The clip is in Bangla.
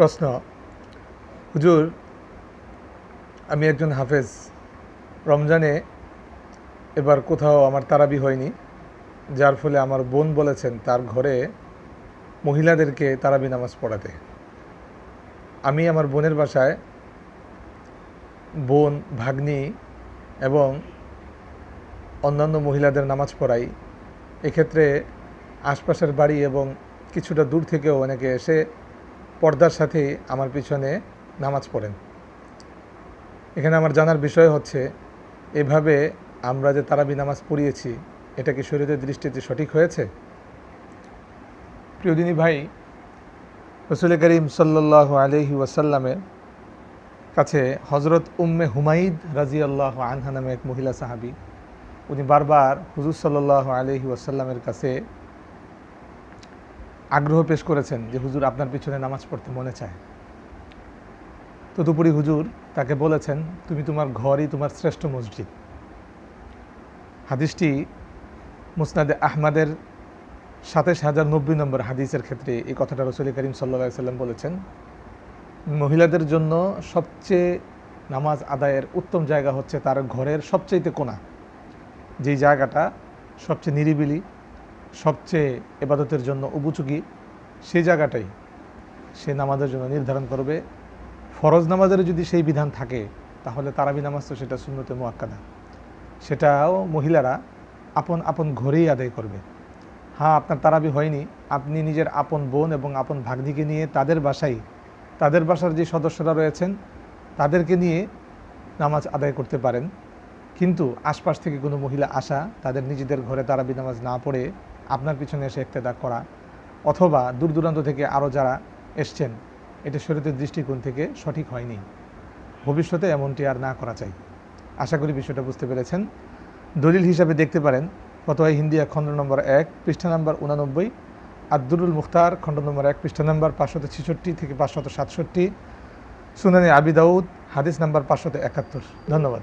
প্রশ্ন। হুজুর, আমি একজন হাফেজ। রমজানে এবার কোথাও আমার তারাবি হয়নি, যার ফলে আমার বোন বলেছেন তার ঘরে মহিলাদেরকে তারাবি নামাজ পড়াতে। আমি আমার বোনের বাসায় বোন, ভাগ্নি এবং অন্যান্য মহিলাদের নামাজ পড়াই। এক্ষেত্রে আশপাশের বাড়ি এবং কিছুটা দূর থেকেও অনেকে এসে পর্দার সাথে আমার পিছনে নামাজ পড়েন। এখানে আমার জানার বিষয় হচ্ছে, এভাবে আমরা যে তারাবি নামাজ পড়িয়েছি, এটা কি শরীরের দৃষ্টিতে সঠিক হয়েছে? প্রিয়দিনী ভাই, রসুল করিম সাল্লাহ আলহি ওয়াসাল্লামের কাছে হজরত উম্মে হুমাইদ রাজি আল্লাহ আনহা নামে এক মহিলা সাহাবি, উনি বারবার হুজুর সাল্লাহ আলহি ওয়াসাল্লামের কাছে আগ্রহ পেশ করেছেন যে হুজুর আপনার পিছনে নামাজ পড়তে মনে চায়। তদুপরি হুজুর তাকে বলেছেন, তুমি তোমার ঘরই তোমার শ্রেষ্ঠ মসজিদ। হাদিসটি মুসনাদে আহমাদের সাতাশ হাজার নব্বই নম্বর হাদিসের ক্ষেত্রে এই কথাটা রসুল করিম সাল্লা সাল্লাম বলেছেন, মহিলাদের জন্য সবচেয়ে নামাজ আদায়ের উত্তম জায়গা হচ্ছে তার ঘরের সবচেয়েতে কোনা যেই জায়গাটা সবচেয়ে নিরিবিলি সবচেয়ে এবাদতের জন্য উপযোগী সেই জায়গাটাই সে নামাজের জন্য নির্ধারণ করবে। ফরজ নামাজের যদি সেই বিধান থাকে, তাহলে তারাবি নামাজ তো সেটা শূন্যতে মোয়াক্কাদা সেটাও মহিলারা আপন আপন ঘরেই আদায় করবে। হ্যাঁ আপনার তারাবি হয়নি, আপনি নিজের আপন বোন এবং আপন ভাগ্নিকে নিয়ে তাদের বাসায়, তাদের বাসার যে সদস্যরা রয়েছেন, তাদেরকে নিয়ে নামাজ আদায় করতে পারেন। কিন্তু আশপাশ থেকে কোনো মহিলা আসা, তাদের নিজেদের ঘরে তারাবি নামাজ না পড়ে আপনার পিছনে এসে একতেদা করা, অথবা দূর দূরান্ত থেকে আরও যারা এসছেন, এটা শরীরের দৃষ্টিকোণ থেকে সঠিক হয়নি। ভবিষ্যতে এমনটি আর না করা চাই। আশা করি বিষয়টা বুঝতে পেরেছেন। দলিল হিসাবে দেখতে পারেন ফতোয়াই হিন্দিয়া খণ্ড নম্বর এক, পৃষ্ঠা নম্বর উনানব্বই আব্দুরুল মুখতার খণ্ড নম্বর এক, পৃষ্ঠা নম্বর পাঁচশত ছেষট্টি থেকে পাঁচশত সাতষট্টি, সুনানি আবি দাউদ, হাদিস নাম্বার পাঁচশত একাত্তর। ধন্যবাদ।